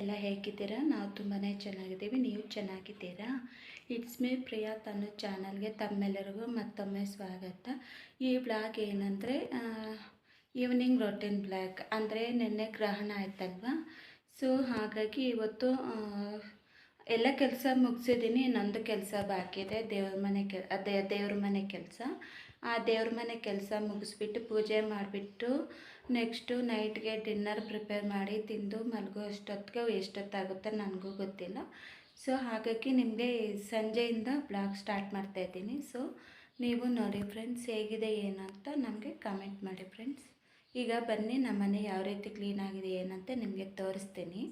ಎಲ್ಲ ಹೇಗಿದ್ದೀರಾ? ನಾವು ತುಂಬಾ ಚೆನ್ನಾಗಿದ್ದೀವಿ. ನೀವು ಚೆನ್ನಾಗಿದ್ದೀರಾ? ಇಟ್ಸ್ ಮೇ ಪ್ರಿಯಾ ತನ್ನ ಚಾನಲ್ಗೆ ತಮ್ಮೆಲ್ಲರಿಗೂ ಮತ್ತೊಮ್ಮೆ ಸ್ವಾಗತ. ಈ ಬ್ಲಾಗ್ ಏನಂದರೆ ಈವ್ನಿಂಗ್ ರೊಟೀನ್ ಬ್ಲಾಗ್ ಅಂದರೆ ನಿನ್ನೆ ಗ್ರಹಣ ಆಯ್ತಲ್ವಾ? ಸೊ ಹಾಗಾಗಿ ಇವತ್ತು ಎಲ್ಲ ಕೆಲಸ ಮುಗಿಸಿದ್ದೀನಿ. ನಂದು ಕೆಲಸ ಬಾಕಿ ಇದೆ. ದೇವ್ರ ಮನೆ ಕೆ ದೇವ್ರ ಮನೆ ಕೆಲಸ. ಆ ದೇವ್ರ ಮನೆ ಕೆಲಸ ಮುಗಿಸ್ಬಿಟ್ಟು ಪೂಜೆ ಮಾಡಿಬಿಟ್ಟು ನೆಕ್ಸ್ಟು ನೈಟ್ಗೆ ಡಿನ್ನರ್ ಪ್ರಿಪೇರ್ ಮಾಡಿ ತಿಂದು ಮಲಗೋ ಅಷ್ಟೊತ್ತಿಗೆ ಎಷ್ಟೊತ್ತಾಗುತ್ತೆ ನನಗೂ ಗೊತ್ತಿಲ್ಲ. ಸೊ ಹಾಗಾಗಿ ನಿಮಗೆ ಸಂಜೆಯಿಂದ ಬ್ಲಾಗ್ ಸ್ಟಾರ್ಟ್ ಮಾಡ್ತಾ ಇದ್ದೀನಿ. ಸೊ ನೀವು ನೋಡಿ ಫ್ರೆಂಡ್ಸ್ ಹೇಗಿದೆ ಏನಂತ ನಮಗೆ ಕಮೆಂಟ್ ಮಾಡಿ ಫ್ರೆಂಡ್ಸ್. ಈಗ ಬನ್ನಿ ನಮ್ಮನೆ ಯಾವ ರೀತಿ ಕ್ಲೀನ್ ಆಗಿದೆ ಏನಂತ ನಿಮಗೆ ತೋರಿಸ್ತೀನಿ.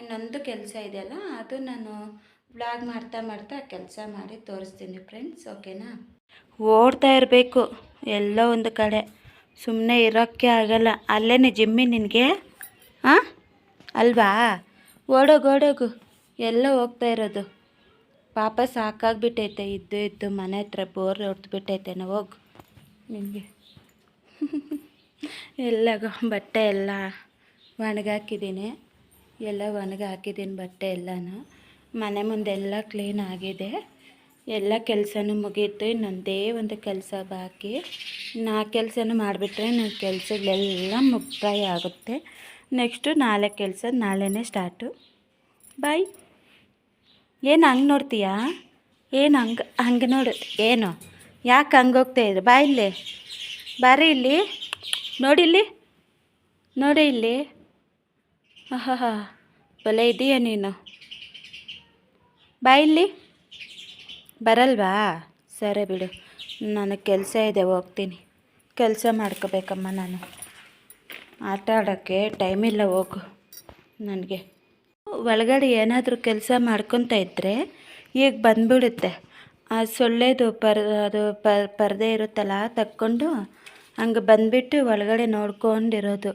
ಇನ್ನೊಂದು ಕೆಲಸ ಇದೆಯಲ್ಲ, ಅದು ನಾನು ಬ್ಲಾಗ್ ಮಾಡ್ತಾ ಮಾಡ್ತಾ ಕೆಲಸ ಮಾಡಿ ತೋರಿಸ್ತೀನಿ ಫ್ರೆಂಡ್ಸ್, ಓಕೆನಾ? ಓಡ್ತಾ ಇರಬೇಕು ಎಲ್ಲ ಒಂದು ಕಡೆ. ಸುಮ್ಮನೆ ಇರೋಕ್ಕೆ ಆಗಲ್ಲ. ಅಲ್ಲೇ ಜಿಮ್ಮಿ ನಿನಗೆ? ಹಾಂ ಅಲ್ವಾ? ಓಡೋಗು ಓಡೋಗು. ಎಲ್ಲ ಹೋಗ್ತಾ ಇರೋದು. ಪಾಪ ಸಾಕಾಗ್ಬಿಟ್ಟೈತೆ. ಇದ್ದು ಇದ್ದು ಮನೆ ಹತ್ರ ಬೋರ್ ಹೊಡೆದ್ಬಿಟ್ಟೈತೆ. ನಾವು ಹೋಗು. ನಿನಗೆ. ಎಲ್ಲಗೋ ಬಟ್ಟೆ ಎಲ್ಲ ಒಣಗಾಕಿದ್ದೀನಿ. ಎಲ್ಲ ಒಣಗಾಕಿದ್ದೀನಿ ಬಟ್ಟೆ ಎಲ್ಲನೂ. ಮನೆ ಮುಂದೆಲ್ಲ ಕ್ಲೀನ್ ಆಗಿದೆ. ಎಲ್ಲ ಕೆಲಸನೂ ಮುಗೀತು, ಇನ್ನೊಂದೇ ಒಂದು ಕೆಲಸ ಬಾಕಿ. ನಾ ಕೆಲಸನೂ ಮಾಡಿಬಿಟ್ರೆ ನನ್ನ ಕೆಲಸಗಳೆಲ್ಲ ಮುಕ್ತಾಯ ಆಗುತ್ತೆ. ನೆಕ್ಸ್ಟು ನಾಳೆ ಕೆಲಸ, ನಾಳೆನೇ ಸ್ಟಾರ್ಟು. ಬಾಯ್. ಏನು ಹಂಗೆ ನೋಡ್ತೀಯಾ? ಏನು ಹಂಗೆ ಹಂಗೆ ನೋಡು, ಏನು? ಯಾಕೆ ಹಂಗೆ ಹೋಗ್ತಾ ಇದ್ರು? ಬಾ ಇಲ್ಲಿ. ಬಾರಿ ಇಲ್ಲಿ. ನೋಡಿ ಇಲ್ಲಿ. ನೋಡಿ ಇಲ್ಲಿ. ಆಹಾ ಬಲೆ ಇದೆಯಾ ನೀನು. ಬಾ ಇಲ್ಲಿ. ಬರಲ್ವಾ? ಸರಿ ಬಿಡು. ನನಗೆ ಕೆಲಸ ಇದೆ, ಹೋಗ್ತೀನಿ. ಕೆಲಸ ಮಾಡ್ಕೋಬೇಕಮ್ಮ ನಾನು. ಆಟ ಆಡೋಕ್ಕೆ ಇಲ್ಲ, ಹೋಗು ನನಗೆ. ಒಳಗಡೆ ಏನಾದರೂ ಕೆಲಸ ಮಾಡ್ಕೊತ ಇದ್ದರೆ ಈಗ ಬಂದ್ಬಿಡುತ್ತೆ. ಆ ಸೊಳ್ಳೆದು ಪರ್, ಅದು ಪರದೆ ಇರುತ್ತಲ್ಲ, ತಕ್ಕೊಂಡು ಹಂಗೆ ಬಂದುಬಿಟ್ಟು ಒಳಗಡೆ ನೋಡ್ಕೊಂಡಿರೋದು.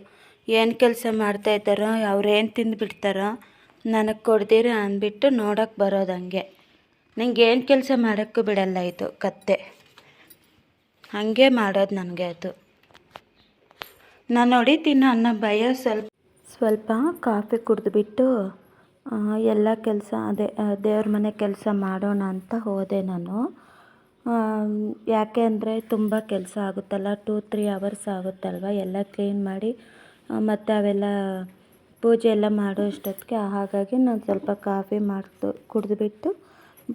ಏನು ಕೆಲಸ ಮಾಡ್ತಾ ಇದ್ದಾರೋ ಅವ್ರೇನು ತಿಂದುಬಿಡ್ತಾರೋ, ನನಗೆ ಕೊಡ್ದಿರ ಅಂದ್ಬಿಟ್ಟು ನೋಡೋಕ್ಕೆ ಬರೋದು ಹಂಗೆ. ನಂಗೆ ಏನು ಕೆಲಸ ಮಾಡೋಕ್ಕೂ ಬಿಡಲ್ಲ ಇದು, ಕತ್ತೆ. ಹಾಗೆ ಮಾಡೋದು ನನಗೆ ಅದು. ನಾನು ಹೊಡಿತೀನಿ ಅನ್ನೋ ಭಯ ಸ್ವಲ್ಪ. ಸ್ವಲ್ಪ ಕಾಫಿ ಕುಡಿದ್ಬಿಟ್ಟು ಎಲ್ಲ ಕೆಲಸ ಅದೇ ದೇವ್ರ ಮನೆ ಕೆಲಸ ಮಾಡೋಣ ಅಂತ ಹೋದೆ ನಾನು. ಯಾಕೆ ಅಂದರೆ ತುಂಬ ಕೆಲಸ ಆಗುತ್ತಲ್ಲ ಟೂ ತ್ರೀ ಅವರ್ಸ್ ಆಗುತ್ತಲ್ವ, ಎಲ್ಲ ಕ್ಲೀನ್ ಮಾಡಿ ಮತ್ತು ಅವೆಲ್ಲ ಪೂಜೆ ಎಲ್ಲ ಮಾಡೋ ಅಷ್ಟೊತ್ತಿಗೆ, ಹಾಗಾಗಿ ನಾನು ಸ್ವಲ್ಪ ಕಾಫಿ ಮಾಡ್ತು ಕುಡಿದ್ಬಿಟ್ಟು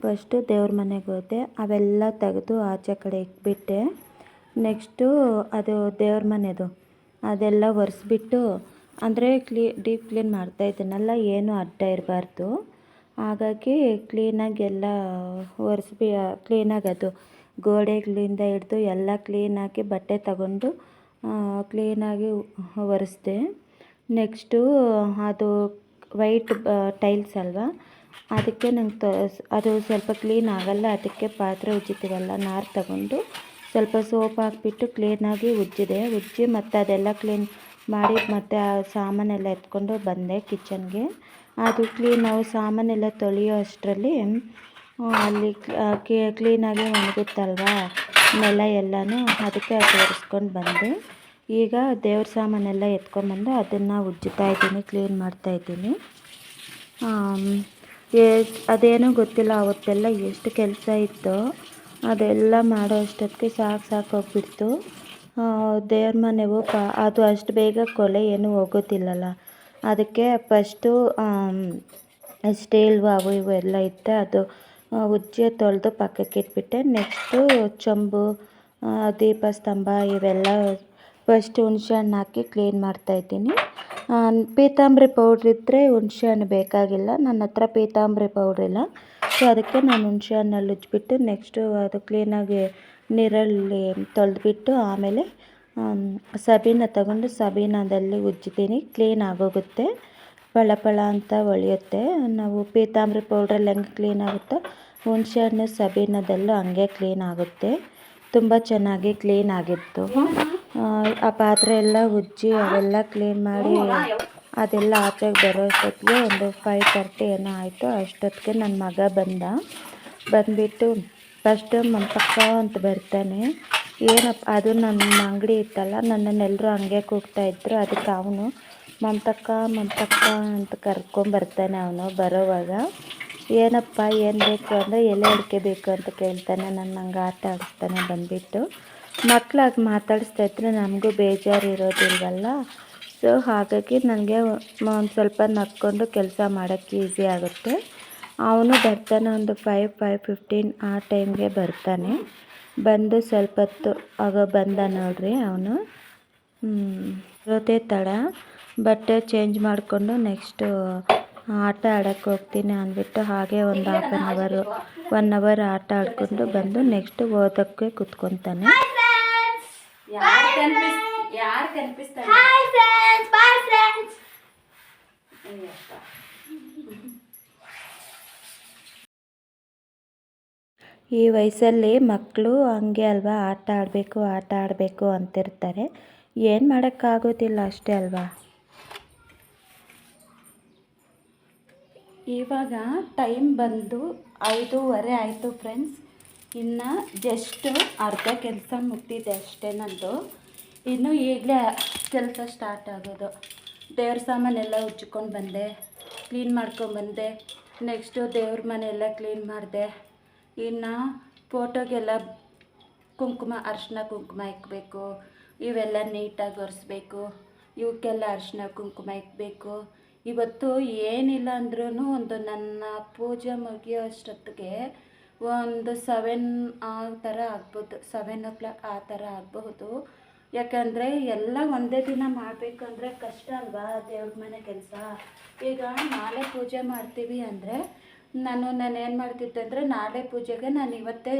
ಫಸ್ಟು ದೇವ್ರ ಮನೆಗೆ ಹೋದೆ. ಅವೆಲ್ಲ ತೆಗೆದು ಆಚೆ ಕಡೆ ಇಟ್ಬಿಟ್ಟೆ. ನೆಕ್ಸ್ಟು ಅದು ದೇವ್ರ ಮನೆದು. ಅದೆಲ್ಲ ಒರೆಸ್ಬಿಟ್ಟು ಅಂದರೆ ಕ್ಲೀ, ಡೀಪ್ ಕ್ಲೀನ್ ಮಾಡ್ತಾ ಇದ್ದೀನಲ್ಲ, ಏನು ಅಡ್ಡ ಇರಬಾರ್ದು. ಹಾಗಾಗಿ ಕ್ಲೀನಾಗಿ ಎಲ್ಲ ಒರೆಸ್ಬಿ ಕ್ಲೀನಾಗಿ ಅದು ಗೋಡೆಗಳಿಂದ ಹಿಡ್ದು ಎಲ್ಲ ಕ್ಲೀನಾಗಿ ಬಟ್ಟೆ ತಗೊಂಡು ಕ್ಲೀನಾಗಿ ಒರೆಸ್ದೆ. ನೆಕ್ಸ್ಟು ಅದು ವೈಟ್ ಟೈಲ್ಸ್ ಅಲ್ವಾ? ಅದಕ್ಕೆ ನಂಗೆ ತ ಅದು ಸ್ವಲ್ಪ ಕ್ಲೀನ್ ಆಗಲ್ಲ, ಅದಕ್ಕೆ ಪಾತ್ರೆ ಉಜ್ಜಿತೀವಲ್ಲ, ನಾರು ತಗೊಂಡು ಸ್ವಲ್ಪ ಸೋಪ್ ಹಾಕ್ಬಿಟ್ಟು ಕ್ಲೀನಾಗಿ ಉಜ್ಜಿದೆ. ಉಜ್ಜಿ ಮತ್ತು ಅದೆಲ್ಲ ಕ್ಲೀನ್ ಮಾಡಿ ಮತ್ತು ಆ ಸಾಮಾನೆಲ್ಲ ಎತ್ಕೊಂಡು ಬಂದೆ ಕಿಚನ್ಗೆ. ಅದು ಕ್ಲೀನ್ ನಾವು ಸಾಮಾನೆಲ್ಲ ತೊಳೆಯೋ ಅಷ್ಟರಲ್ಲಿ ಅಲ್ಲಿ ಕ್ಲೀನಾಗಿ ಒಣಗುತ್ತಲ್ವಾ, ನೆಲ ಎಲ್ಲನೂ ಅದಕ್ಕೆ ಅದು ಒರೆಸ್ಕೊಂಡು ಬಂದೆ. ಈಗ ದೇವ್ರ ಸಾಮಾನೆಲ್ಲ ಎತ್ಕೊಂಡ್ಬಂದು ಅದನ್ನು ಉಜ್ಜುತ್ತಾ ಇದ್ದೀನಿ, ಕ್ಲೀನ್ ಮಾಡ್ತಾ ಇದ್ದೀನಿ. ಅದೇನೋ ಗೊತ್ತಿಲ್ಲ, ಅವತ್ತೆಲ್ಲ ಎಷ್ಟು ಕೆಲಸ ಇತ್ತು ಅದೆಲ್ಲ ಮಾಡೋ ಅಷ್ಟೊತ್ತಿಗೆ ಸಾಕು ಹೋಗ್ಬಿಡ್ತು. ದೇವ್ರ ಮನೆವು ಪಾ, ಅದು ಅಷ್ಟು ಬೇಗ ಕೊಲೆ ಏನೂ ಹೋಗೋದಿಲ್ಲಲ್ಲ. ಅದಕ್ಕೆ ಫಸ್ಟು ಸ್ಟೀಲ್ವು ಅವು ಇವು ಎಲ್ಲ ಇತ್ತು, ಅದು ಉಜ್ಜೆ ತೊಳೆದು ಪಕ್ಕಕ್ಕೆ ಇಟ್ಬಿಟ್ಟೆ. ನೆಕ್ಸ್ಟು, ಚೊಂಬು ದೀಪಸ್ತಂಭ ಇವೆಲ್ಲ ಫಸ್ಟ್ ಹುಣಸೆ ಹಣ್ಣು ಹಾಕಿ ಕ್ಲೀನ್ ಮಾಡ್ತಾಯಿದ್ದೀನಿ ಪೀತಾಂಬರಿ ಪೌಡ್ರ್ ಇದ್ದರೆ ಹುಣಸೆ ಹಣ್ಣು ಬೇಕಾಗಿಲ್ಲ. ನನ್ನ ಹತ್ರ ಪೀತಾಂಬರಿ ಪೌಡ್ರ್ ಇಲ್ಲ. ಸೊ ಅದಕ್ಕೆ ನಾನು ಹುಣಸೆ ಹಣ್ಣಲ್ಲಿ ಉಜ್ಜಿಬಿಟ್ಟು ನೆಕ್ಸ್ಟು ಅದು ಕ್ಲೀನಾಗಿ ನೀರಲ್ಲಿ ತೊಳೆದ್ಬಿಟ್ಟು ಆಮೇಲೆ ಸಬೀನ ತಗೊಂಡು ಸಬೀನದಲ್ಲಿ ಉಜ್ಜಿದ್ದೀನಿ. ಕ್ಲೀನ್ ಆಗೋಗುತ್ತೆ. ಪಳ ಪಳ ಅಂತ ಹೊಳೆಯುತ್ತೆ ನಾವು ಪೀತಾಂಬರಿ ಪೌಡ್ರಲ್ಲಿ ಹೆಂಗೆ ಕ್ಲೀನ್ ಆಗುತ್ತೋ ಹುಣಸೆ ಹಣ್ಣು ಸಬೀನದಲ್ಲೂ ಹಂಗೆ ಕ್ಲೀನ್ ಆಗುತ್ತೆ. ತುಂಬ ಚೆನ್ನಾಗಿ ಕ್ಲೀನ್ ಆಗಿತ್ತು. ಆ ಪಾತ್ರೆ ಎಲ್ಲ ಉಜ್ಜಿ ಅವೆಲ್ಲ ಕ್ಲೀನ್ ಮಾಡಿ ಅದೆಲ್ಲ ಆಚೆಗೆ ಬರೋ ಅಷ್ಟೊತ್ತಿಗೆ ಒಂದು ಫೈವ್ ತರ್ಟಿ ಏನೋ ಆಯಿತು. ಅಷ್ಟೊತ್ತಿಗೆ ನನ್ನ ಮಗ ಬಂದ. ಬಂದುಬಿಟ್ಟು ಫಸ್ಟು ಮಂಪಕ್ಕ ಅಂತ ಬರ್ತಾನೆ. ಏನಪ್ಪ, ಅದು ನನ್ನ ಅಂಗಡಿ ಇತ್ತಲ್ಲ ನನ್ನನ್ನೆಲ್ಲರೂ ಹಂಗೆ ಕೂಗ್ತಾಯಿದ್ರು ಅದಕ್ಕೆ ಅವನು ಮಂತಕ್ಕ ಮಂತಕ್ಕ ಅಂತ ಕರ್ಕೊಂಬರ್ತಾನೆ ಅವನು ಬರೋವಾಗ. ಏನಪ್ಪ, ಏನು ಬೇಕು ಅಂದರೆ ಎಲೆ ಅಡಿಕೆ ಬೇಕು ಅಂತ ಕೇಳ್ತಾನೆ. ನಾನು ಹಂಗೆ ಆಟ ಆಡಿಸ್ತಾನೆ ಬಂದುಬಿಟ್ಟು. ಮಕ್ಕಳಾಗಿ ಮಾತಾಡಿಸ್ತಾ ಇದ್ರೆ ನಮಗೂ ಬೇಜಾರು ಇರೋದಿಲ್ವಲ್ಲ ಸೊ ಹಾಗಾಗಿ ನನಗೆ ಒಂದು ಸ್ವಲ್ಪ ನಕ್ಕೊಂಡು ಕೆಲಸ ಮಾಡೋಕ್ಕೆ ಈಸಿ ಆಗುತ್ತೆ. ಅವನು ಬರ್ತಾನೆ ಒಂದು ಫೈವ್ ಫೈವ್ ಫಿಫ್ಟೀನ್ ಆ ಟೈಮ್ಗೆ ಬರ್ತಾನೆ. ಬಂದು ಸ್ವಲ್ಪ ಹೊತ್ತು ಆಗ ಬಂದ ನೋಡ್ರಿ ಅವನು. ಇರೋದೇ ತಡ. ಬಟ್ಟೆ ಚೇಂಜ್ ಮಾಡಿಕೊಂಡು ನೆಕ್ಸ್ಟು ಆಟ ಆಡೋಕ್ಕೆ ಹೋಗ್ತೀನಿ ಅಂದ್ಬಿಟ್ಟು ಹಾಗೆ ಒಂದು half an hour one hour ಆಟ ಆಡಿಕೊಂಡು ಬಂದು ನೆಕ್ಸ್ಟ್ ಓದೋಕ್ಕೆ ಕುತ್ಕೊತಾನೆ. ಯಾರು ಕನ್ಪಿಸ್ ಯಾರು ಕನ್ಪಿಸ್ತಾರೆ ಬೈ ಫ್ರೆಂಡ್ಸ್. ಈ ವಯಸ್ಸಲ್ಲಿ ಮಕ್ಕಳು ಹಂಗೆ ಅಲ್ವಾ? ಆಟ ಆಡಬೇಕು ಆಟ ಆಡಬೇಕು ಅಂತಿರ್ತಾರೆ. ಏನು ಮಾಡೋಕ್ಕಾಗೋದಿಲ್ಲ ಅಷ್ಟೇ ಅಲ್ವಾ? ಇವಾಗ ಟೈಮ್ ಬಂದು ಐದೂವರೆ ಆಯಿತು ಫ್ರೆಂಡ್ಸ್ ಇನ್ನು ಜಸ್ಟ್ ಅರ್ಧ ಕೆಲಸ ಮುಟ್ಟಿದೆ ಅಷ್ಟೇ ನಂದು. ಇನ್ನು ಈಗಲೇ ಕೆಲಸ ಸ್ಟಾರ್ಟ್ ಆಗೋದು. ದೇವ್ರ ಸಾಮಾನೆಲ್ಲ ಉಜ್ಜಿಕೊಂಡು ಬಂದೆ ಕ್ಲೀನ್ ಮಾಡ್ಕೊಂಬಂದೆ ನೆಕ್ಸ್ಟು ದೇವ್ರ ಮನೆಯೆಲ್ಲ ಕ್ಲೀನ್ ಮಾಡಿದೆ. ಇನ್ನು ಫೋಟೋಗೆಲ್ಲ ಕುಂಕುಮ, ಅರಿಶಿನ ಕುಂಕುಮ ಇಕ್ಕಬೇಕು ಇವೆಲ್ಲ ನೀಟಾಗಿ ಒರೆಸ್ಬೇಕು. ಇವಕ್ಕೆಲ್ಲ ಅರಿಶಿನ ಕುಂಕುಮ ಇಕ್ಕಬೇಕು ಇವತ್ತು ಏನಿಲ್ಲ ಅಂದ್ರೂ ಒಂದು ನನ್ನ ಪೂಜೆ ಮುಗಿಯೋ ಅಷ್ಟೊತ್ತಿಗೆ ಒಂದು ಸೆವೆನ್ ಆ ಥರ ಆಗ್ಬೋದು, ಸೆವೆನ್ ಓ ಕ್ಲಾಕ್ ಆ ಥರ ಆಗಬಹುದು. ಯಾಕಂದರೆ ಎಲ್ಲ ಒಂದೇ ದಿನ ಮಾಡಬೇಕಂದ್ರೆ ಕಷ್ಟ ಅಲ್ವಾ ದೇವ್ರ ಮನೆ ಕೆಲಸ? ಈಗ ನಾಳೆ ಪೂಜೆ ಮಾಡ್ತೀವಿ ಅಂದರೆ ನಾನು ನಾನು ಏನು ಮಾಡ್ತಿದ್ದೆ ಅಂದರೆ ನಾಳೆ ಪೂಜೆಗೆ ನಾನು ಇವತ್ತೇ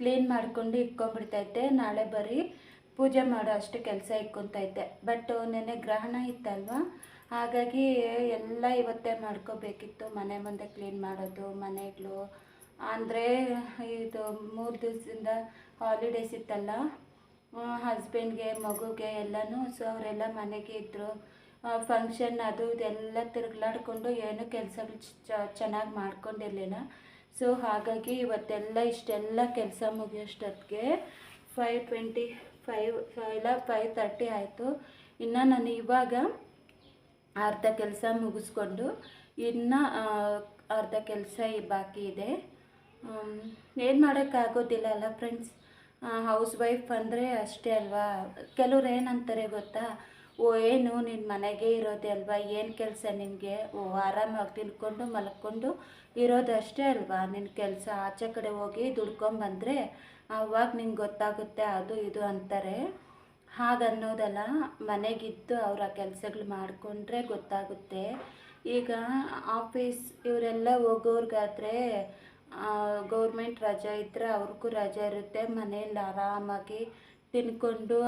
ಕ್ಲೀನ್ ಮಾಡ್ಕೊಂಡು ಇಟ್ಕೊಂಡ್ಬಿಡ್ತೈತೆ ನಾಳೆ ಬರೀ ಪೂಜೆ ಮಾಡೋ ಅಷ್ಟು ಕೆಲಸ ಇಟ್ಕೊತೈತೆ ಬಟ್ ನೆನೆ ಗ್ರಹಣ ಇತ್ತಲ್ವಾ? ಹಾಗಾಗಿ ಎಲ್ಲ ಇವತ್ತೇ ಮಾಡ್ಕೋಬೇಕಿತ್ತು. ಮನೆ ಮುಂದೆ ಕ್ಲೀನ್ ಮಾಡೋದು, ಮನೆಗಳು ಅಂದರೆ ಇದು ಮೂರು ದಿವಸದಿಂದ ಹಾಲಿಡೇಸ್ ಇತ್ತಲ್ಲ ಹಸ್ಬೆಂಡ್ಗೆ ಮಗುಗೆ ಎಲ್ಲನೂ ಸೊ ಅವರೆಲ್ಲ ಮನೆಗೆ ಇದ್ದರು ಫಂಕ್ಷನ್ ಅದು ಇದೆಲ್ಲ ತಿರುಗ್ಲಾಡ್ಕೊಂಡು ಏನೂ ಕೆಲಸಗಳು ಚೆನ್ನಾಗಿ ಮಾಡ್ಕೊಂಡಿರಲಿಲ್ಲ. ಸೊ ಹಾಗಾಗಿ ಇವತ್ತೆಲ್ಲ ಇಷ್ಟೆಲ್ಲ ಕೆಲಸ ಮುಗಿಯೋಷ್ಟೊತ್ತಿಗೆ ಫೈವ್ ಟ್ವೆಂಟಿ ಫೈವ್ ಇಲ್ಲ ಫೈವ್ ತರ್ಟಿ ಆಯಿತು. ಇನ್ನು ನಾನು ಇವಾಗ ಅರ್ಧ ಕೆಲಸ ಮುಗಿಸ್ಕೊಂಡು ಇನ್ನು ಅರ್ಧ ಕೆಲಸ ಬಾಕಿ ಇದೆ. ಏನು ಮಾಡೋಕ್ಕಾಗೋದಿಲ್ಲ ಅಲ್ಲ ಫ್ರೆಂಡ್ಸ್ ಹೌಸ್ ವೈಫ್ ಅಂದರೆ ಅಷ್ಟೇ ಅಲ್ವಾ? ಕೆಲವ್ರು ಏನಂತಾರೆ ಗೊತ್ತಾ? ಓ, ಏನು ನಿನ್ನ ಮನೆಗೆ ಇರೋದೇ ಅಲ್ವಾ? ಏನು ಕೆಲಸ ನಿನಗೆ? ಓ, ಆರಾಮಾಗಿ ತಿಳ್ಕೊಂಡು ಮಲ್ಕೊಂಡು ಇರೋದು ಅಷ್ಟೇ ಅಲ್ವಾ? ನಿನ್ನ ಕೆಲಸ ಆಚೆ ಕಡೆ ಹೋಗಿ ದುಡ್ಕೊಂಬಂದರೆ ಆವಾಗ ನಿಂಗೆ ಗೊತ್ತಾಗುತ್ತೆ ಅದು ಇದು ಅಂತಾರೆ. ಹಾಗನ್ನೋದಲ್ಲ, ಮನೆಗಿದ್ದು ಅವರ ಕೆಲಸಗಳು ಮಾಡಿಕೊಂಡ್ರೆ ಗೊತ್ತಾಗುತ್ತೆ. ಈಗ ಆಫೀಸ್ ಇವರೆಲ್ಲ ಹೋಗೋರ್ಗಾದ್ರೆ ಗೌರ್ಮೆಂಟ್ ರಜೆ ಇದ್ದರೆ ಅವ್ರಿಗೂ ರಜೆ ಇರುತ್ತೆ. ಮನೆಯಲ್ಲಿ ಆರಾಮಾಗಿ ತಿನ್ಕೊಂಡು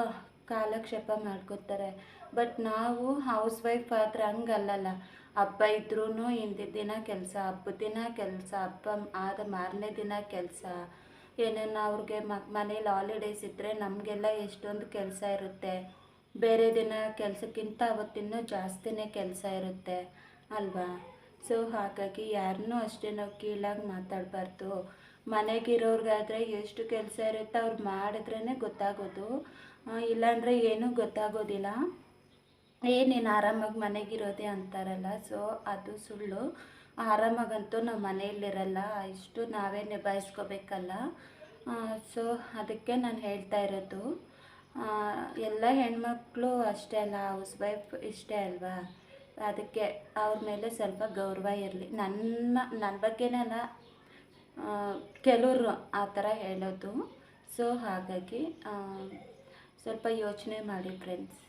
ಕಾಲಕ್ಷೇಪ ಮಾಡ್ಕೋತಾರೆ. ಬಟ್ ನಾವು ಹೌಸ್ ವೈಫ್ ಆದರೆ ಹಂಗಲ್ಲಲ್ಲ. ಹಬ್ಬ ಇದ್ರೂ ಹಿಂದಿನ ದಿನ ಕೆಲಸ ಹಬ್ಬದ ದಿನ ಕೆಲಸ, ಹಬ್ಬ ಆದ ಮಾರನೇ ದಿನ ಕೆಲಸ. ಏನೇನು ಅವ್ರಿಗೆ ಮನೇಲಿ ಹಾಲಿಡೇಸ್ ಇದ್ದರೆ ನಮಗೆಲ್ಲ ಎಷ್ಟೊಂದು ಕೆಲಸ ಇರುತ್ತೆ. ಬೇರೆ ದಿನ ಕೆಲಸಕ್ಕಿಂತ ಅವತ್ತಿನ್ನೂ ಜಾಸ್ತಿನೇ ಕೆಲಸ ಇರುತ್ತೆ. ಅಲ್ವಾ? ಸೊ ಹಾಗಾಗಿ ಯಾರನ್ನೂ ಅಷ್ಟೇ ನಾವು ಕೀಳಾಗಿ ಮಾತಾಡಬಾರ್ದು. ಮನೆಗಿರೋರ್ಗಾದರೆ ಎಷ್ಟು ಕೆಲಸ ಇರುತ್ತೆ ಅವ್ರು ಮಾಡಿದ್ರೇ ಗೊತ್ತಾಗೋದು. ಇಲ್ಲಾಂದರೆ ಏನೂ ಗೊತ್ತಾಗೋದಿಲ್ಲ. ಏ ನೀನು ಆರಾಮಾಗಿ ಮನೆಗಿರೋದೆ ಅಂತಾರಲ್ಲ, ಸೊ ಅದು ಸುಳ್ಳು. ಆರಾಮಾಗಂತೂ ನಾವು ಮನೆಯಲ್ಲಿರಲ್ಲ, ಇಷ್ಟು ನಾವೇ ನಿಭಾಯಿಸ್ಕೋಬೇಕಲ್ಲ. ಸೊ ಅದಕ್ಕೆ ನಾನು ಹೇಳ್ತಾ ಇರೋದು. ಎಲ್ಲ ಹೆಣ್ಮಕ್ಳು ಅಷ್ಟೇ ಅಲ್ಲ, ಹೌಸ್ ವೈಫ್ ಇಷ್ಟೇ ಅಲ್ವಾ? ಅದಕ್ಕೆ ಅವ್ರ ಮೇಲೆ ಸ್ವಲ್ಪ ಗೌರವ ಇರಲಿ. ನನ್ನ ನನ್ನ ಬಗ್ಗೆನೇ ಅಲ್ಲ ಕೆಲವರು ಆ ಥರ ಹೇಳೋದು. ಸೊ ಹಾಗಾಗಿ ಸ್ವಲ್ಪ ಯೋಚನೆ ಮಾಡಿ ಫ್ರೆಂಡ್ಸ್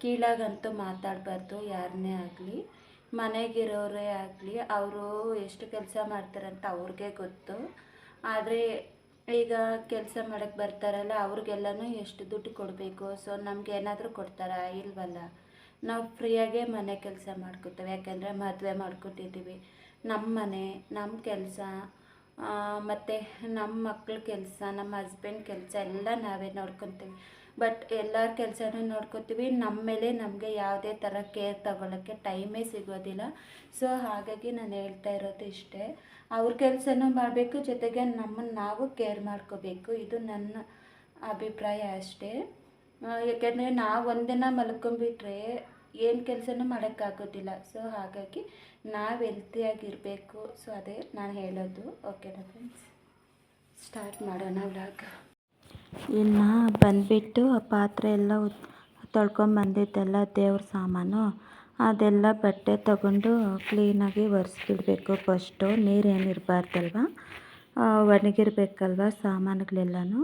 ಕೀಳಾಗಂತೂ ಮಾತಾಡಬಾರ್ದು ಯಾರನ್ನೇ ಆಗಲಿ. ಮನೆಗಿರೋರೇ ಆಗಲಿ, ಅವರು ಎಷ್ಟು ಕೆಲಸ ಮಾಡ್ತಾರಂತ ಅವ್ರಿಗೆ ಗೊತ್ತು. ಆದರೆ, ಈಗ ಕೆಲಸ ಮಾಡೋಕ್ಕೆ ಬರ್ತಾರಲ್ಲ, ಅವ್ರಿಗೆಲ್ಲನೂ ಎಷ್ಟು ದುಡ್ಡು ಕೊಡಬೇಕು? ಸೊ ನಮ್ಗೆ ಏನಾದರೂ ಕೊಡ್ತಾರಾ? ಇಲ್ವಲ್ಲ? ನಾವು ಫ್ರೀಯಾಗೆ ಮನೆ ಕೆಲಸ ಮಾಡ್ಕೊತೇವೆ, ಯಾಕೆಂದರೆ ಮದುವೆ ಮಾಡ್ಕೊತಿದ್ದೀವಿ ನಮ್ಮ ಮನೆ, ನಮ್ಮ ಕೆಲಸ ಮತ್ತು ನಮ್ಮ ಮಕ್ಳ ಕೆಲಸ, ನಮ್ಮ ಹಸ್ಬೆಂಡ್ ಕೆಲಸ ಎಲ್ಲ ನಾವೇ ನೋಡ್ಕೊತೀವಿ. ಬಟ್ ಎಲ್ಲರ ಕೆಲಸನೂ ನೋಡ್ಕೋತೀವಿ. ನಮ್ಮ ಮೇಲೆ ನಮಗೆ ಯಾವುದೇ ಥರ ಕೇರ್ ತಗೊಳ್ಳೋಕ್ಕೆ ಟೈಮೇ ಸಿಗೋದಿಲ್ಲ. ಸೊ ಹಾಗಾಗಿ ನಾನು ಹೇಳ್ತಾ ಇರೋದು ಇಷ್ಟೇ. ಅವ್ರ ಕೆಲಸನೂ ಮಾಡಬೇಕು, ಜೊತೆಗೆ ನಮ್ಮನ್ನು ನಾವು ಕೇರ್ ಮಾಡ್ಕೋಬೇಕು. ಇದು ನನ್ನ ಅಭಿಪ್ರಾಯ ಅಷ್ಟೇ. ಯಾಕೆಂದರೆ ನಾವು ಒಂದಿನ ಮಲ್ಕೊಂಬಿಟ್ರೆ ಏನು ಕೆಲಸನೂ ಮಾಡೋಕ್ಕಾಗೋದಿಲ್ಲ. ಸೊ ಹಾಗಾಗಿ ನಾವು ಹೆಲ್ತಿಯಾಗಿರಬೇಕು ಸೊ ಅದೇ ನಾನು ಹೇಳೋದು. ಓಕೆನಾ ಫ್ರೆಂಡ್ಸ್ ಸ್ಟಾರ್ಟ್ ಮಾಡೋಣ ವ್ಲಾಗ್ ಇನ್ನು ಬಂದುಬಿಟ್ಟು ಪಾತ್ರೆ ಎಲ್ಲ ತೊಳ್ಕೊಂಬಂದಿದ್ದೆಲ್ಲ ದೇವ್ರ ಸಾಮಾನು. ಅದೆಲ್ಲ ಬಟ್ಟೆ ತಗೊಂಡು ಕ್ಲೀನಾಗಿ ಒರೆಸ್ಬಿಡ್ಬೇಕು. ಫಸ್ಟು ನೀರೇನು ಇರಬಾರ್ದಲ್ವ? ಒಣಗಿರ್ಬೇಕಲ್ವ ಸಾಮಾನುಗಳೆಲ್ಲನೂ?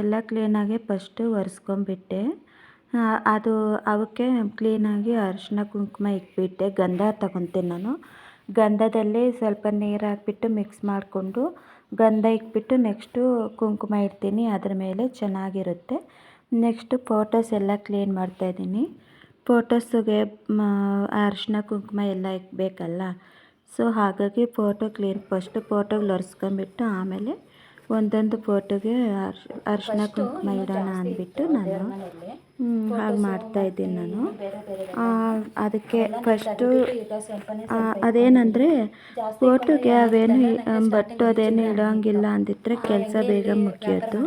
ಎಲ್ಲ ಕ್ಲೀನಾಗಿ ಫಸ್ಟು ಒರೆಸ್ಕೊಂಬಿಟ್ಟೆ ಅದು ಅವಕ್ಕೆ ಕ್ಲೀನಾಗಿ ಅರಿಶಿನ ಕುಂಕುಮ ಇಕ್ಬಿಟ್ಟೆ ಗಂಧ ತಗೊತೀನಿ ನಾನು. ಗಂಧದಲ್ಲಿ ಸ್ವಲ್ಪ ನೀರು ಹಾಕ್ಬಿಟ್ಟು ಮಿಕ್ಸ್ ಮಾಡಿಕೊಂಡು ಗಂಧ ಇಕ್ಬಿಟ್ಟು ನೆಕ್ಸ್ಟು ಕುಂಕುಮ ಇಡ್ತೀನಿ. ಅದ್ರ ಮೇಲೆ ಚೆನ್ನಾಗಿರುತ್ತೆ. ನೆಕ್ಸ್ಟು ಫೋಟೋಸ್ ಎಲ್ಲ ಕ್ಲೀನ್ ಮಾಡ್ತಾಯಿದ್ದೀನಿ ಫೋಟೋಸ್ಗೆ ಅರಿಶಿನ ಕುಂಕುಮ ಎಲ್ಲ ಇಕ್ಬೇಕಲ್ಲ ಸೊ ಹಾಗಾಗಿ ಫೋಟೋ ಕ್ಲೀನ್ ಫಸ್ಟು ಫೋಟೋಗಳು ಒರೆಸ್ಕೊಂಬಿಟ್ಟು ಆಮೇಲೆ ಒಂದೊಂದು ಫೋಟೋಗೆ ಅರ್ಶ್ ಅರಿಶಿನ ಕುಂಕುಮ ಇಡೋಣ ಅಂದ್ಬಿಟ್ಟು ನಾನು ಹಾಗೆ ಮಾಡ್ತಾಯಿದ್ದೀನಿ ನಾನು. ಆ, ಅದಕ್ಕೆ ಫಸ್ಟು ಅದೇನಂದರೆ ಫೋಟೋಗೆ ಅವೇನು ಬಟ್ಟು ಅದೇನು ಇಡೋಂಗಿಲ್ಲ ಅಂದಿದ್ರೆ ಕೆಲಸ ಬೇಗ ಮುಗಿಯೋದು.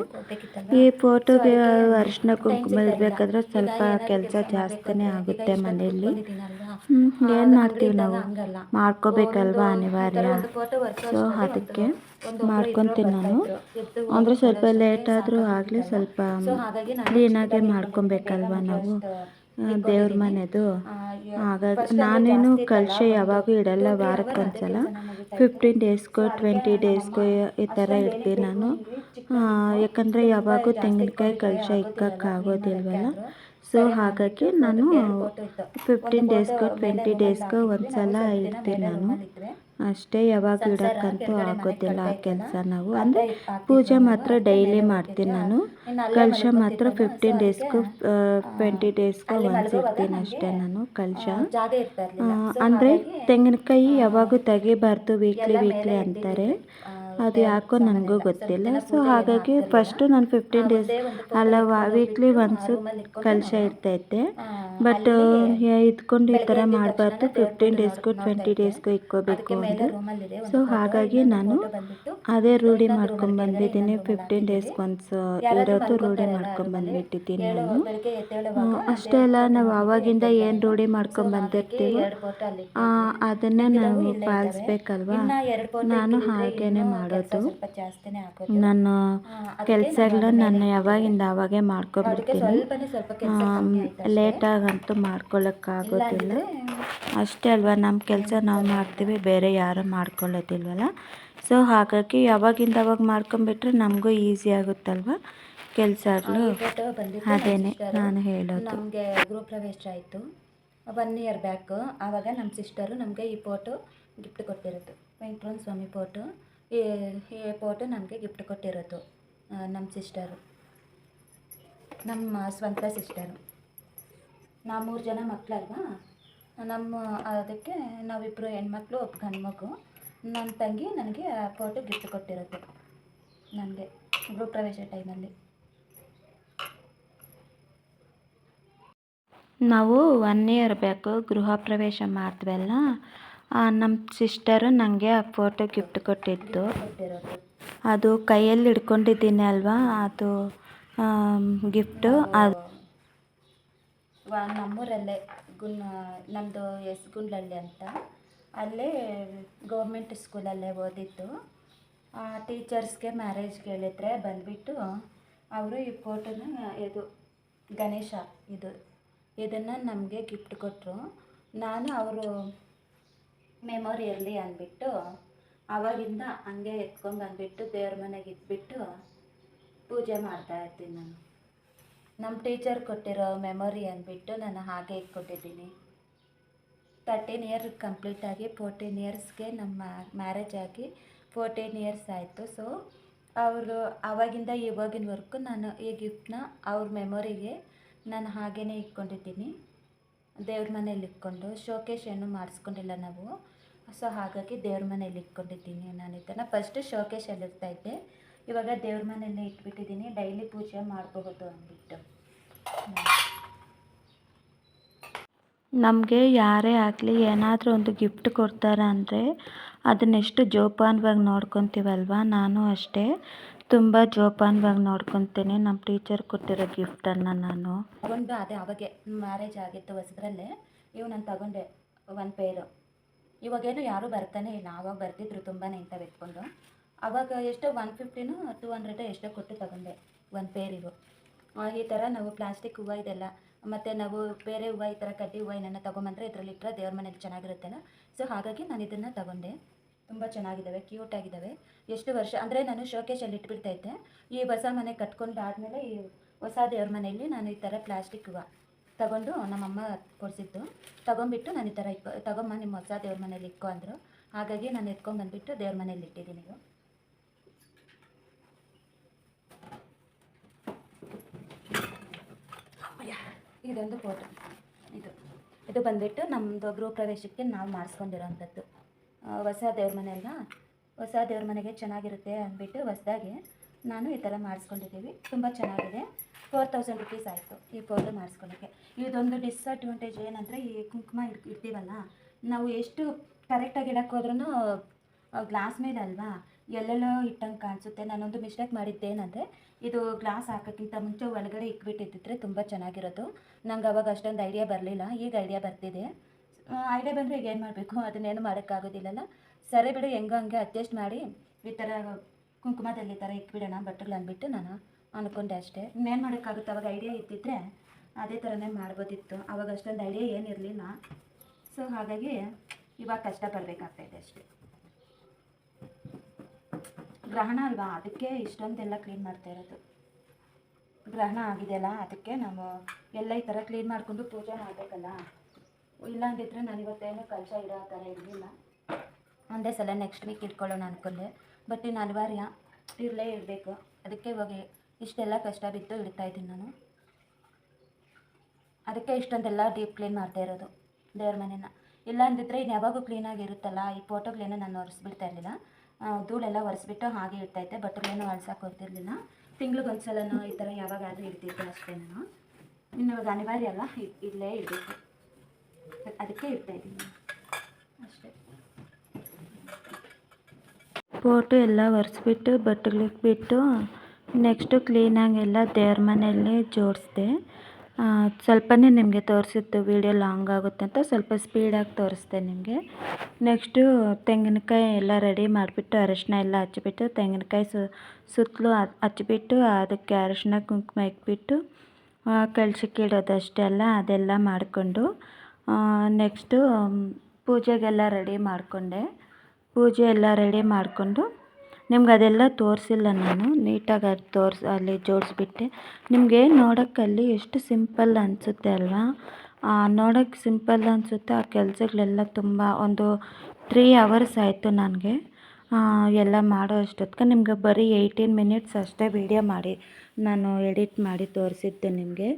ಈ ಫೋಟೋಗೆ ಅರಿಶಿನ ಕುಂಕುಮ ಇಡಬೇಕಾದ್ರೆ ಸ್ವಲ್ಪ ಕೆಲಸ ಜಾಸ್ತಿನೇ ಆಗುತ್ತೆ ಮನೆಯಲ್ಲಿ. ಏನು ಮಾಡ್ತೀವಿ ನಾವು? ಮಾಡ್ಕೋಬೇಕಲ್ವಾ ಅನಿವಾರ್ಯ? ಸೊ ಅದಕ್ಕೆ ಮಾಡ್ಕೊತೀನಿ ನಾನು. ಅಂದರೆ ಸ್ವಲ್ಪ ಲೇಟ್ ಆದರೂ ಆಗಲಿ ಸ್ವಲ್ಪ ಕ್ಲೀನಾಗೆ ಮಾಡ್ಕೊಬೇಕಲ್ವ ನಾವು? ದೇವ್ರ ಮನೆದು. ಹಾಗಾಗಿ ನಾನೇನು ಕಳಿಸಿ ಯಾವಾಗೂ ಇಡಲ್ಲ ವಾರಕ್ಕೊಂದ್ಸಲ ಫಿಫ್ಟೀನ್ ಡೇಸ್ಗೋ ಟ್ವೆಂಟಿ ಡೇಸ್ಗೋ ಈ ಥರ ಇಡ್ತೀನಿ ನಾನು. ಯಾಕಂದರೆ ಯಾವಾಗೂ ತೆಂಗಿನಕಾಯಿ ಕಲಶ ಇಕ್ಕೋಕ್ಕಾಗೋದಿಲ್ವಲ್ಲ ಸೊ ಹಾಗಾಗಿ ನಾನು ಫಿಫ್ಟೀನ್ ಡೇಸ್ಗೋ ಟ್ವೆಂಟಿ ಡೇಸ್ಗೋ ಒಂದು ಸಲ ಇಡ್ತೀನಿ ನಾನು. ಅಷ್ಟೇ ಯಾವಾಗ ಇಡೋಕ್ಕಂತೂ ಆಗೋದಿಲ್ಲ ಆ ಕೆಲಸ ನಾವು. ಅಂದರೆ ಪೂಜೆ ಮಾತ್ರ ಡೈಲಿ ಮಾಡ್ತೀನಿ ನಾನು. ಕಲಶ ಮಾತ್ರ ಫಿಫ್ಟೀನ್ ಡೇಸ್ಗೂ ಟ್ವೆಂಟಿ ಡೇಸ್ಗೂ ಒಂದು ಇಡ್ತೀನಿ ಅಷ್ಟೇ ನಾನು ಕಲಶ. ಅಂದರೆ ತೆಂಗಿನಕಾಯಿ ಯಾವಾಗೂ ತೆಗಿಬಾರ್ದು ವೀಕ್ಲಿ ವೀಕ್ಲಿ ಅಂತಾರೆ. ಅದು ಯಾಕೋ ನನಗೂ ಗೊತ್ತಿಲ್ಲ. ಸೊ ಹಾಗಾಗಿ ಫಸ್ಟು ನಾನು ಫಿಫ್ಟೀನ್ ಡೇಸ್ ಅಲ್ಲ ವೀಕ್ಲಿ ಒನ್ಸ್ ಕಲಶ ಇರ್ತೈತೆ ಬಟ್ ಇದ್ಕೊಂಡು ಈ ಥರ ಮಾಡಬಾರ್ದು. ಫಿಫ್ಟೀನ್ ಡೇಸ್ಗೂ ಟ್ವೆಂಟಿ ಡೇಸ್ಗೂ ಇಕ್ಕೋಬೇಕು ಅಂತ ಸೊ ಹಾಗಾಗಿ ನಾನು ಅದೇ ರೂಢಿ ಮಾಡ್ಕೊಂಡು ಬಂದಿದ್ದೀನಿ. ಫಿಫ್ಟೀನ್ ಡೇಸ್ಗೆ ಒನ್ಸ್ ಇರೋದು ರೂಢಿ ಮಾಡ್ಕೊಂಡು ಬಂದ್ಬಿಟ್ಟಿದ್ದೀನಿ ನಾನು. ಅಷ್ಟೇ ಅಲ್ಲ, ನಾವು ಆವಾಗಿಂದ ಏನು ರೂಢಿ ಮಾಡ್ಕೊಂಡು ಬಂದಿರ್ತೀವಿ ಅದನ್ನೇ ನಾವು ಪಾಲಿಸ್ಬೇಕಲ್ವಾ? ನಾನು ಹಾಗೇನೆ ಮಾಡೋದು ನಾನು ಕೆಲಸಗಳು ನಾನು ಯಾವಾಗಿಂದ ಆವಾಗೇ ಮಾಡ್ಕೊಬಿಡ್ತೀನಿ. ಲೇಟಾಗಂತೂ ಮಾಡ್ಕೊಳ್ಳೋಕ್ಕಾಗೋದಿಲ್ಲ ಅಷ್ಟೇ ಅಲ್ವಾ ನಮ್ಮ ಕೆಲಸ ನಾವು ಮಾಡ್ತೀವಿ ಬೇರೆ ಯಾರು ಮಾಡ್ಕೊಳ್ಳೋದಿಲ್ವಲ್ಲ? ಸೊ ಹಾಗಾಗಿ ಯಾವಾಗಿಂದ ಅವಾಗ ಮಾಡ್ಕೊಂಬಿಟ್ರೆ ನಮಗೂ ಈಸಿ ಆಗುತ್ತಲ್ವ? ಕೆಲಸಗಳು ಅದೇನೆ ನಾನು ಹೇಳೋದು. ನಮಗೆ ಗೃಹ ಪ್ರವೇಶ ಆಯಿತು. ಒನ್ ಇಯರ್ ಬ್ಯಾಕ್ ಆವಾಗ ನಮ್ಮ ಸಿಸ್ಟರು ನಮಗೆ ಈ ಫೋಟೋ ಗಿಫ್ಟ್ ಕೊಟ್ಟಿರೋದು. ವೆಂಕಟರಮಣ ಸ್ವಾಮಿ ಫೋಟೋ ಈ ಈ ನಮಗೆ ಗಿಫ್ಟ್ ಕೊಟ್ಟಿರೋದು ನಮ್ಮ ಸಿಸ್ಟರು ನಮ್ಮ ಸ್ವಂತ ಸಿಸ್ಟರು ನಾವು ಮೂರು ಜನ ಮಕ್ಕಳಲ್ವಾ ನಮ್ಮ ಅದಕ್ಕೆ ನಾವಿಬ್ಬರು ಹೆಣ್ಮಕ್ಳು, ಒಬ್ಬ ಗಂಡು ಮಗು ನನ್ನ ತಂಗಿ ನನಗೆ ಆ ಫೋಟೋ ಗಿಫ್ಟ್ ಕೊಟ್ಟಿರೋದು, ನನಗೆ ಗೃಹ ಪ್ರವೇಶ ಟೈಮಲ್ಲಿ ನಾವು ಒನ್ ಇಯರ್ ಬೇಕು ಗೃಹ ಪ್ರವೇಶ ಮಾಡಿದ್ವಲ್ಲ ನಮ್ಮ ಸಿಸ್ಟರು ನನಗೆ ಆ ಫೋಟೋ ಗಿಫ್ಟ್ ಕೊಟ್ಟಿತ್ತು ಅದು ಕೈಯಲ್ಲಿ ಹಿಡ್ಕೊಂಡಿದ್ದೀನಿ ಅಲ್ವಾ? ಅದು ಗಿಫ್ಟು ಅದು ನಮ್ಮೂರಲ್ಲೇ ಗುನ್ ನಮ್ಮದು ಎಸ್ ಗುಂಡ್ಲಳ್ಳಿ ಅಂತ. ಅಲ್ಲೇ ಗೌರ್ಮೆಂಟ್ ಸ್ಕೂಲಲ್ಲೇ ಓದಿದ್ದು. ಟೀಚರ್ಸ್ಗೆ ಮ್ಯಾರೇಜ್ ಕೇಳಿದ್ರೆ ಬಂದುಬಿಟ್ಟು ಅವರು ಈ ಫೋಟೋನ ಇದು ಗಣೇಶ, ಇದು, ಇದನ್ನು ನಮಗೆ ಗಿಫ್ಟ್ ಕೊಟ್ಟರು ನಾನು ಅವರು ಮೆಮೊರಿ ಇರಲಿ ಅಂದ್ಬಿಟ್ಟು ಆವಾಗಿಂದ ಹಂಗೆ ಎತ್ಕೊಂಡು ಬಂದುಬಿಟ್ಟು ದೇವ್ರ ಮನೆಗೆ ಇಟ್ಬಿಟ್ಟು ಪೂಜೆ ಮಾಡ್ತಾ ಇರ್ತೀನಿ ನಾನು. ನಮ್ಮ ಟೀಚರ್ ಕೊಟ್ಟಿರೋ ಮೆಮೊರಿ ಅಂದ್ಬಿಟ್ಟು ನಾನು ಹಾಗೆ ಇಟ್ಕೊಟ್ಟಿದ್ದೀನಿ. ತರ್ಟೀನ್ ಇಯರ್ ಕಂಪ್ಲೀಟ್ ಆಗಿ ಫೋರ್ಟೀನ್ ಇಯರ್ಸ್ಗೆ ನಮ್ಮ ಮ್ಯಾರೇಜ್ ಆಗಿ ಫೋರ್ಟೀನ್ ಇಯರ್ಸ್ ಆಯಿತು. ಸೊ ಅವರು ಆವಾಗಿಂದ ಇವಾಗಿನವರೆಗೂ ನಾನು ಈ ಗಿಫ್ಟ್ನ ಅವ್ರ ಮೆಮೊರಿಗೆ ನಾನು ಹಾಗೇ ಇಟ್ಕೊಂಡಿದ್ದೀನಿ. ದೇವ್ರ ಮನೇಲಿ ಇಟ್ಕೊಂಡು ಶೋಕೇಶ್ ಏನು ಮಾಡಿಸ್ಕೊಂಡಿಲ್ಲ ನಾವು. ಸೊ ಹಾಗಾಗಿ ದೇವ್ರ ಮನೇಲಿ ಇಟ್ಕೊಂಡಿದ್ದೀನಿ ನಾನು ಇದನ್ನು. ಫಸ್ಟ್ ಶೋಕೇಶಲ್ಲಿ ಇರ್ತಾಯಿದ್ದೆ ಇವಾಗ ದೇವ್ರ ಮನೆಯಲ್ಲೇ ಇಟ್ಬಿಟ್ಟಿದ್ದೀನಿ. ಡೈಲಿ ಪೂಜೆ ಮಾಡಬಹುದು ಅಂದ್ಬಿಟ್ಟು. ನಮಗೆ ಯಾರೇ ಆಗಲಿ ಏನಾದರೂ ಒಂದು ಗಿಫ್ಟ್ ಕೊಡ್ತಾರೆ ಅಂದರೆ ಅದನ್ನೆಷ್ಟು ಜೋಪಾನವಾಗಿ ನೋಡ್ಕೊತೀವಲ್ವ? ನಾನು ಅಷ್ಟೇ. ತುಂಬ ಜೋಪಾನವಾಗಿ ನೋಡ್ಕೊತೀನಿ. ನಮ್ಮ ಟೀಚರ್ ಕೊಟ್ಟಿರೋ ಗಿಫ್ಟನ್ನು ನಾನು. ತಗೊಂಡು ಅದೇ ಅವಾಗೆ ಮ್ಯಾರೇಜ್ ಆಗಿತ್ತು ಹೊಸದ್ರಲ್ಲೇ. ಇವು ನಾನು ತಗೊಂಡೆ ಒಂದು ಪೇರು ಇವಾಗೇನು ಯಾರೂ ಬರ್ತಾನೆ ಇಲ್ಲ. ಆವಾಗ ಬರ್ತಿದ್ರು ತುಂಬಾ ಇಂಥವು ಎತ್ಕೊಂಡು ಆವಾಗ ಎಷ್ಟೋ ಒನ್ ಫಿಫ್ಟಿನೂ ಟೂ ಹಂಡ್ರೆಡ್ ಎಷ್ಟೋ ಕೊಟ್ಟು ತಗೊಂಡೆ ಒಂದು ಪೇರಿಗು ಈ ಥರ ನಾವು ಪ್ಲಾಸ್ಟಿಕ್ ಹೂವು ಇದೆಲ್ಲ, ಮತ್ತು ನಾವು ಬೇರೆ ಹೂವು ಈ ಥರ ಕಡ್ಡಿ ಹೂವು ಏನನ್ನ ತೊಗೊಂಬಂದ್ರೆ ಇದರಲ್ಲಿ ಇಟ್ಟರೆ ದೇವ್ರ ಮನೇಲಿ ಚೆನ್ನಾಗಿರುತ್ತಲ್ಲ ಸೊ ಹಾಗಾಗಿ ನಾನು ಇದನ್ನು ತಗೊಂಡೆ. ತುಂಬ ಚೆನ್ನಾಗಿದ್ದಾವೆ ಕ್ಯೂಟ್ ಆಗಿದ್ದಾವೆ ಎಷ್ಟು ವರ್ಷ, ಅಂದರೆ ನಾನು ಶೋಕೇಶಲ್ಲಿ ಇಟ್ಬಿಡ್ತಾ ಇದ್ದೆ. ಈ ಹೊಸ ಮನೆ ಕಟ್ಕೊಂಡು ಆದಮೇಲೆ ಈ ಹೊಸ ದೇವ್ರ ಮನೆಯಲ್ಲಿ ನಾನು ಈ ಥರ ಪ್ಲಾಸ್ಟಿಕ್ ಹೂವು ತಗೊಂಡು ನಮ್ಮಮ್ಮ ಕೊಡಿಸಿದ್ದು. ತಗೊಂಬಿಟ್ಟು ನಾನು ಈ ಥರ ಇಕ್ಕೊ ತಗೊಂಬ ನಿಮ್ಮ ಹೊಸ ದೇವ್ರ ಮನೇಲಿ ಇಕ್ಕೋ ಅಂದರು. ಹಾಗಾಗಿ ನಾನು ಎತ್ಕೊಂಡು ಬಂದುಬಿಟ್ಟು ದೇವ್ರ ಮನೇಲಿ ಇಟ್ಟಿದ್ದೀನಿ ನೀವು ಇದೊಂದು ಫೋಟೋ ಇದು. ಇದು ಬಂದುಬಿಟ್ಟು ನಮ್ಮದು ಗೃಹ ಪ್ರವೇಶಕ್ಕೆ ನಾವು ಮಾಡಿಸ್ಕೊಂಡಿರೋಂಥದ್ದು. ಆ, ಹೊಸ ದೇವ್ರ ಮನೆಯಲ್ಲ ಹೊಸ ದೇವ್ರ ಮನೆಗೆ ಚೆನ್ನಾಗಿರುತ್ತೆ ಅಂದ್ಬಿಟ್ಟು ಹೊಸದಾಗಿ ನಾನು ಈ ಥರ ಮಾಡಿಸ್ಕೊಂಡಿದ್ದೀವಿ. ತುಂಬ ಚೆನ್ನಾಗಿದೆ. ಫೋರ್ ತೌಸಂಡ್ ರುಪೀಸ್ ಆಯಿತು ಈ ಪೌಡ್ರ್ ಮಾಡಿಸ್ಕೊಳ್ಳೋಕ್ಕೆ. ಇದೊಂದು ಡಿಸ್ಅಡ್ವಾಂಟೇಜ್ ಏನಂದರೆ ಈ ಕುಂಕುಮ ಇಡ್, ಇಡ್ತೀವಲ್ಲ, ನಾವು ಎಷ್ಟು ಕರೆಕ್ಟಾಗಿ ಇಡಕ್ಕೆ ಹೋದ್ರೂ ಗ್ಲಾಸ್ ಮೇಲೆ ಅಲ್ವಾ, ಎಲ್ಲೆಲ್ಲೋ ಇಟ್ಟಂಗೆ ಕಾಣಿಸುತ್ತೆ. ನಾನೊಂದು ಮಿಸ್ಟೇಕ್ ಮಾಡಿದ್ದೇನೆಂದರೆ, ಇದು ಗ್ಲಾಸ್ ಹಾಕೋಕ್ಕಿಂತ ಮುಂಚೆ ಒಳಗಡೆ ಇಕ್ಬಿಟ್ಟಿದ್ದರೆ ತುಂಬ ಚೆನ್ನಾಗಿರೋದು. ನಂಗೆ ಅವಾಗ ಅಷ್ಟೊಂದು ಐಡಿಯಾ ಬರಲಿಲ್ಲ. ಈಗ ಐಡಿಯಾ ಬರ್ತಿದೆ. ಐಡಿಯಾ ಬಂದರೆ ಈಗ ಏನು ಮಾಡಬೇಕು? ಅದನ್ನೇನು ಮಾಡೋಕ್ಕಾಗೋದಿಲ್ಲಲ್ಲ. ಸರಿ ಬಿಡು, ಹೆಂಗೋ ಹಂಗೆ ಅಡ್ಜಸ್ಟ್ ಮಾಡಿ ಈ ಥರ ಕುಂಕುಮದಲ್ಲಿ ಈ ಥರ ಇಕ್ಬಿಡೋಣ ಬಟ್ಟೆಗಳು ಅಂದ್ಬಿಟ್ಟು ನಾನು ಅಂದ್ಕೊಂಡೆ ಅಷ್ಟೇ. ಇನ್ನೇನು ಮಾಡೋಕ್ಕಾಗುತ್ತೆ? ಅವಾಗ ಐಡಿಯಾ ಇದ್ದಿದ್ರೆ ಅದೇ ಥರನೇ ಮಾಡ್ಬೋದಿತ್ತು. ಅವಾಗ ಅಷ್ಟೊಂದು ಐಡಿಯಾ ಏನಿರಲಿಲ್ಲ ಸೊ ಹಾಗಾಗಿ ಇವಾಗ ಕಷ್ಟಪಡಬೇಕಾಗ್ತಾಯಿದೆ ಅಷ್ಟೇ. ಗ್ರಹಣ ಅಲ್ವಾ? ಅದಕ್ಕೆ ಇಷ್ಟೊಂದೆಲ್ಲ ಕ್ಲೀನ್ ಮಾಡ್ತಾ ಇರೋದು. ಗ್ರಹಣ ಆಗಿದೆಯಲ್ಲ, ಅದಕ್ಕೆ ನಾವು ಎಲ್ಲ ಈ ಥರ ಕ್ಲೀನ್ ಮಾಡಿಕೊಂಡು ಪೂಜೆ ಮಾಡಬೇಕಲ್ಲ. ಇಲ್ಲ ನಾನು ಇವತ್ತೇನು ಕಲಶ ಇಡೋ ಥರ ಇರಲಿಲ್ಲ. ಒಂದೇ ಸಲ ನೆಕ್ಸ್ಟ್ ವೀಕ್ ಇಟ್ಕೊಳ್ಳೋಣ ಅಂದ್ಕೊಂಡೆ ಬಟ್ ಇನ್ನು ಅನಿವಾರ್ಯ ಇರಲೇ ಇರಬೇಕು. ಅದಕ್ಕೆ ಇವಾಗ ಇಷ್ಟೆಲ್ಲ ಕಷ್ಟ ಬಿತ್ತು ಇಡ್ತಾ ಇದ್ದೀನಿ ನಾನು. ಅದಕ್ಕೆ ಇಷ್ಟೊಂದೆಲ್ಲ ಡೀಪ್ ಕ್ಲೀನ್ ಮಾಡ್ತಾ ಇರೋದು ದೇವ್ರ ಮನೇನ. ಇಲ್ಲ ಅಂದಿದ್ರೆ ಇನ್ನು ಯಾವಾಗೂ ಕ್ಲೀನಾಗಿರುತ್ತಲ್ಲ ಈ ಫೋಟೋಗಳೇನೋ ನಾನು ಒರೆಸ್ಬಿಡ್ತಾ ಇರಲಿಲ್ಲ. ಧೂಳೆಲ್ಲ ಒರೆಸ್ಬಿಟ್ಟು ಹಾಗೆ ಇಡ್ತಾ ಇದ್ದೆ ಬಟ್ಟೆಗಳೇನು ಹೊಲ್ಸಕ್ಕೆ ಹೋಗ್ತಿರ್ಲಿಲ್ಲ. ತಿಂಗ್ಳಿಗೆ ಸಲನೋ ಈ ಥರ ಯಾವಾಗಾದರೂ ಇಡ್ತಿದ್ದೆ ಅಷ್ಟೇ ನಾನು. ಇನ್ನು ಇವಾಗ ಅನಿವಾರ್ಯ ಅಲ್ಲ ಇಲ್ಲೇ ಇಡಬೇಕು. ಅದಕ್ಕೆ ಇಡ್ತಾ ಇದ್ದೀನಿ ಅಷ್ಟೇ. ಫೋಟೋ ಎಲ್ಲ ಒರೆಸ್ಬಿಟ್ಟು ಬಟ್ಟೆಗಳಿಗೆ ಬಿಟ್ಟು ನೆಕ್ಸ್ಟು ಕ್ಲೀನಾಗಿ ಎಲ್ಲ ದೇವ್ರ ಮನೆಯಲ್ಲಿ ಜೋಡಿಸ್ದೆ. ಸ್ವಲ್ಪನೇ ನಿಮಗೆ ತೋರಿಸಿದ್ದು ವೀಡಿಯೋ ಲಾಂಗ್ ಆಗುತ್ತೆ ಅಂತ ಸ್ವಲ್ಪ ಸ್ಪೀಡಾಗಿ ತೋರಿಸ್ದೆ ನಿಮಗೆ. ನೆಕ್ಸ್ಟು ತೆಂಗಿನಕಾಯಿ ಎಲ್ಲ ರೆಡಿ ಮಾಡಿಬಿಟ್ಟು ಅರಶಿನ ಎಲ್ಲ ಹಚ್ಚಿಬಿಟ್ಟು ತೆಂಗಿನಕಾಯಿ ಸು, ಸುತ್ತಲೂ ಹಚ್ಚಿಬಿಟ್ಟು ಅದಕ್ಕೆ ಅರಶಿನ ಕುಂಕುಮ ಇಟ್ಬಿಟ್ಟು ಕಳ್ಸಿಕ್ಕಿಡೋದಷ್ಟೆಲ್ಲ ಅದೆಲ್ಲ ಮಾಡಿಕೊಂಡು ನೆಕ್ಸ್ಟು ಪೂಜೆಗೆಲ್ಲ ರೆಡಿ ಮಾಡಿಕೊಂಡೆ. ಪೂಜೆ ಎಲ್ಲ ರೆಡಿ ಮಾಡಿಕೊಂಡು ನಿಮ್ಗೆ ಅದೆಲ್ಲ ತೋರಿಸಿಲ್ಲ ನಾನು. ನೀಟಾಗಿ ಅದು ತೋರ್ಸಿ, ಅಲ್ಲಿ ಜೋಡಿಸ್ಬಿಟ್ಟೆ. ನಿಮಗೆ ನೋಡೋಕ್ಕಲ್ಲಿ ಎಷ್ಟು ಸಿಂಪಲ್ ಅನಿಸುತ್ತೆ ಅಲ್ವಾ? ನೋಡೋಕ್ಕೆ ಸಿಂಪಲ್ ಅನಿಸುತ್ತೆ. ಆ ಕೆಲಸಗಳೆಲ್ಲ ತುಂಬ ಒಂದು ತ್ರೀ ಅವರ್ಸ್ ಆಯಿತು ನನಗೆ. ಎಲ್ಲ ಮಾಡೋ ಅಷ್ಟೊತ್ತಿಗೆ ನಿಮಗೆ ಬರೀ ಏಯ್ಟೀನ್ ಮಿನಿಟ್ಸ್ ಅಷ್ಟೇ ವೀಡಿಯೋ ಮಾಡಿ, ನಾನು ಎಡಿಟ್ ಮಾಡಿ ತೋರಿಸಿದ್ದೆ ನಿಮಗೆ.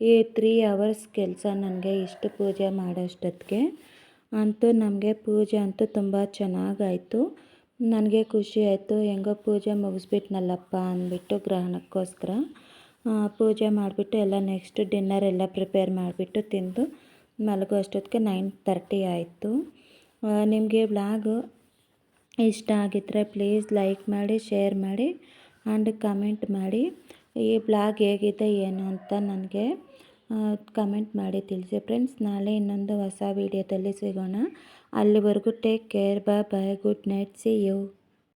ಈ ತ್ರೀ ಅವರ್ಸ್ ಕೆಲಸ ನನಗೆ ಇಷ್ಟು ಪೂಜೆ ಮಾಡೋ ಅಷ್ಟೊತ್ತಿಗೆ ಅಂತೂ ನಮಗೆ ಪೂಜೆ ಅಂತೂ ತುಂಬ ಚೆನ್ನಾಗಾಯಿತು. ನನಗೆ ಖುಷಿ ಆಯಿತು. ಹೆಂಗೋ ಪೂಜೆ ಮುಗಿಸ್ಬಿಟ್ನಲ್ಲಪ್ಪ ಅಂದ್ಬಿಟ್ಟು ಗ್ರಹಣಕ್ಕೋಸ್ಕರ ಪೂಜೆ ಮಾಡಿಬಿಟ್ಟು ಎಲ್ಲ ನೆಕ್ಸ್ಟ್ ಡಿನ್ನರ್ ಎಲ್ಲ ಪ್ರಿಪೇರ್ ಮಾಡಿಬಿಟ್ಟು ತಿಂದು ಮಲಗೋ ಅಷ್ಟೊತ್ತಿಗೆ ನೈನ್ ತರ್ಟಿ ಆಯಿತು. ನಿಮಗೆ ಬ್ಲಾಗ್ ಇಷ್ಟ ಆಗಿದ್ದರೆ ಪ್ಲೀಸ್ ಲೈಕ್ ಮಾಡಿ ಶೇರ್ ಮಾಡಿ ಆ್ಯಂಡ್ ಕಮೆಂಟ್ ಮಾಡಿ. ಈ ಬ್ಲಾಗ್ ಹೇಗಿದೆ, ಏನು ಅಂತ ನನಗೆ ಕಮೆಂಟ್ ಮಾಡಿ ತಿಳಿಸಿ ಫ್ರೆಂಡ್ಸ್ ನಾಳೆ ಇನ್ನೊಂದು ಹೊಸ ವೀಡಿಯೋದಲ್ಲಿ ಸಿಗೋಣ. ಅಲ್ಲಿವರೆಗೂ take care bye bye good night see you